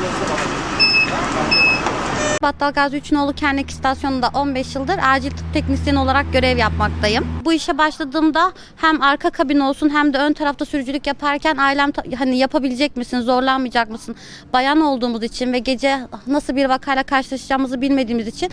Thank you. Battal Gazi Üçünoğlu Kernek İstasyonu'nda 15 yıldır acil tıp teknisyeni olarak görev yapmaktayım. Bu işe başladığımda hem arka kabin olsun hem de ön tarafta sürücülük yaparken ailem hani yapabilecek misin, zorlanmayacak mısın? Bayan olduğumuz için ve gece nasıl bir vakayla karşılaşacağımızı bilmediğimiz için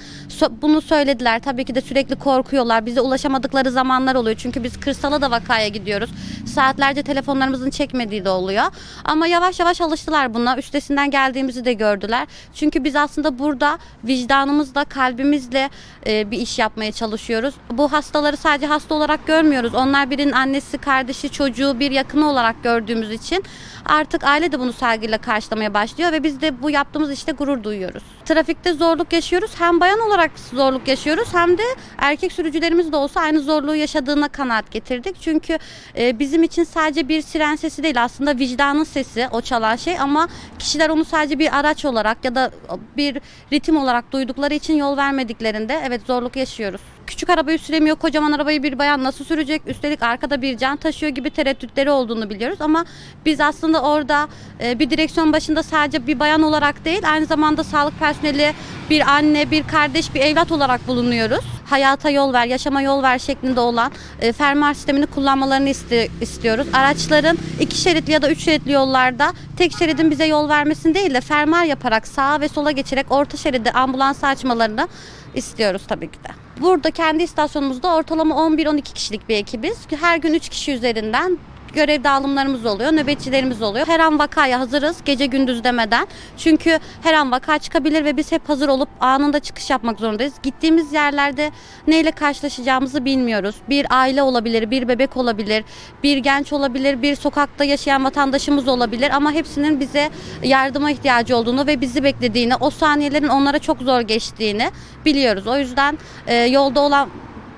bunu söylediler. Tabii ki de sürekli korkuyorlar. Bize ulaşamadıkları zamanlar oluyor. Çünkü biz kırsala da vakaya gidiyoruz. Saatlerce telefonlarımızın çekmediği de oluyor. Ama yavaş yavaş alıştılar buna. Üstesinden geldiğimizi de gördüler. Çünkü biz aslında burada vicdanımızla, kalbimizle e, bir iş yapmaya çalışıyoruz. Bu hastaları sadece hasta olarak görmüyoruz. Onlar birinin annesi, kardeşi, çocuğu, bir yakını olarak gördüğümüz için artık aile de bunu saygıyla karşılamaya başlıyor ve biz de bu yaptığımız işte gurur duyuyoruz. Trafikte zorluk yaşıyoruz. Hem bayan olarak zorluk yaşıyoruz hem de erkek sürücülerimiz de olsa aynı zorluğu yaşadığına kanaat getirdik. Çünkü e, bizim için sadece bir siren sesi değil aslında vicdanın sesi o çalan şey ama kişiler onu sadece bir araç olarak ya da bir ritim olarak duydukları için yol vermediklerinde evet zorluk yaşıyoruz. Küçük arabayı süremiyor, kocaman arabayı bir bayan nasıl sürecek? Üstelik arkada bir can taşıyor gibi tereddütleri olduğunu biliyoruz ama biz aslında orada e, bir direksiyon başında sadece bir bayan olarak değil, aynı zamanda sağlık personeli, bir anne, bir kardeş, bir evlat olarak bulunuyoruz. Hayata yol ver, yaşama yol ver şeklinde olan e, fermuar sistemini kullanmalarını iste- istiyoruz. Araçların iki şeritli ya da üç şeritli yollarda tek şeridin bize yol vermesini değil de fermuar yaparak sağa ve sola geçerek orta şeride ambulans açmalarını istiyoruz tabii ki de. Burada kendi istasyonumuzda ortalama 11-12 kişilik bir ekibiz. Her gün 3 kişi üzerinden görev dağılımlarımız oluyor, nöbetçilerimiz oluyor. Her an vakaya hazırız gece gündüz demeden. Çünkü her an vaka çıkabilir ve biz hep hazır olup anında çıkış yapmak zorundayız. Gittiğimiz yerlerde neyle karşılaşacağımızı bilmiyoruz. Bir aile olabilir, bir bebek olabilir, bir genç olabilir, bir sokakta yaşayan vatandaşımız olabilir ama hepsinin bize yardıma ihtiyacı olduğunu ve bizi beklediğini, o saniyelerin onlara çok zor geçtiğini biliyoruz. O yüzden e, yolda olan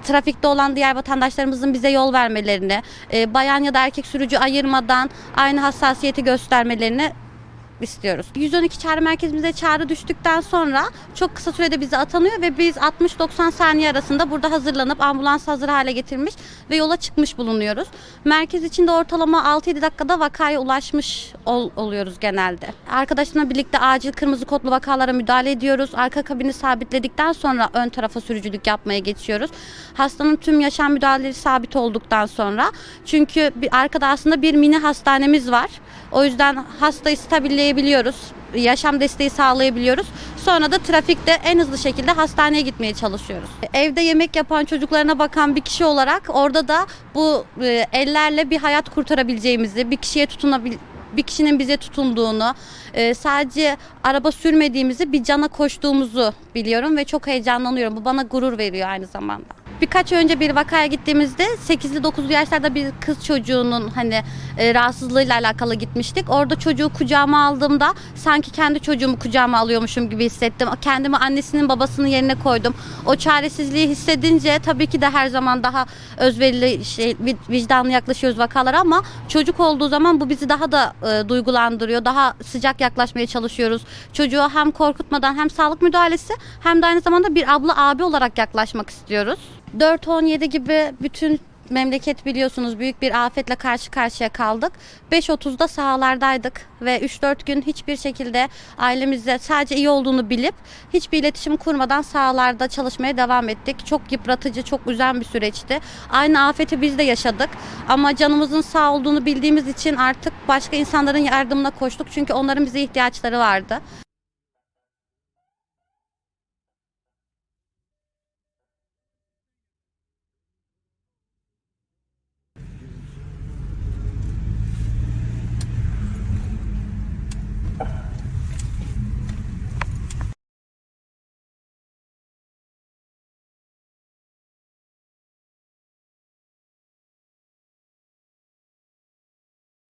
trafikte olan diğer vatandaşlarımızın bize yol vermelerini, e, bayan ya da erkek sürücü ayırmadan aynı hassasiyeti göstermelerini istiyoruz. 112 çağrı merkezimize çağrı düştükten sonra çok kısa sürede bize atanıyor ve biz 60-90 saniye arasında burada hazırlanıp ambulans hazır hale getirmiş ve yola çıkmış bulunuyoruz. Merkez içinde ortalama 6-7 dakikada vakaya ulaşmış ol- oluyoruz genelde. Arkadaşımla birlikte acil kırmızı kodlu vakalara müdahale ediyoruz. Arka kabini sabitledikten sonra ön tarafa sürücülük yapmaya geçiyoruz. Hastanın tüm yaşam müdahaleleri sabit olduktan sonra çünkü bir arkada aslında bir mini hastanemiz var. O yüzden hastayı stabilleyebiliyoruz. Yaşam desteği sağlayabiliyoruz. Sonra da trafikte en hızlı şekilde hastaneye gitmeye çalışıyoruz. Evde yemek yapan çocuklarına bakan bir kişi olarak orada da bu e, ellerle bir hayat kurtarabileceğimizi, bir kişiye tutunabil bir kişinin bize tutunduğunu, e, sadece araba sürmediğimizi, bir cana koştuğumuzu biliyorum ve çok heyecanlanıyorum. Bu bana gurur veriyor aynı zamanda. Birkaç önce bir vakaya gittiğimizde 8'li 9'lu yaşlarda bir kız çocuğunun hani e, rahatsızlığıyla alakalı gitmiştik. Orada çocuğu kucağıma aldığımda sanki kendi çocuğumu kucağıma alıyormuşum gibi hissettim. Kendimi annesinin babasının yerine koydum. O çaresizliği hissedince tabii ki de her zaman daha özverili şey vi- vicdanlı yaklaşıyoruz vakalara ama çocuk olduğu zaman bu bizi daha da e, duygulandırıyor. Daha sıcak yaklaşmaya çalışıyoruz. Çocuğa hem korkutmadan hem sağlık müdahalesi hem de aynı zamanda bir abla abi olarak yaklaşmak istiyoruz. 4-17 gibi bütün memleket biliyorsunuz büyük bir afetle karşı karşıya kaldık. 5.30'da sahalardaydık ve 3-4 gün hiçbir şekilde ailemizle sadece iyi olduğunu bilip hiçbir iletişim kurmadan sahalarda çalışmaya devam ettik. Çok yıpratıcı, çok üzen bir süreçti. Aynı afeti biz de yaşadık ama canımızın sağ olduğunu bildiğimiz için artık başka insanların yardımına koştuk çünkü onların bize ihtiyaçları vardı.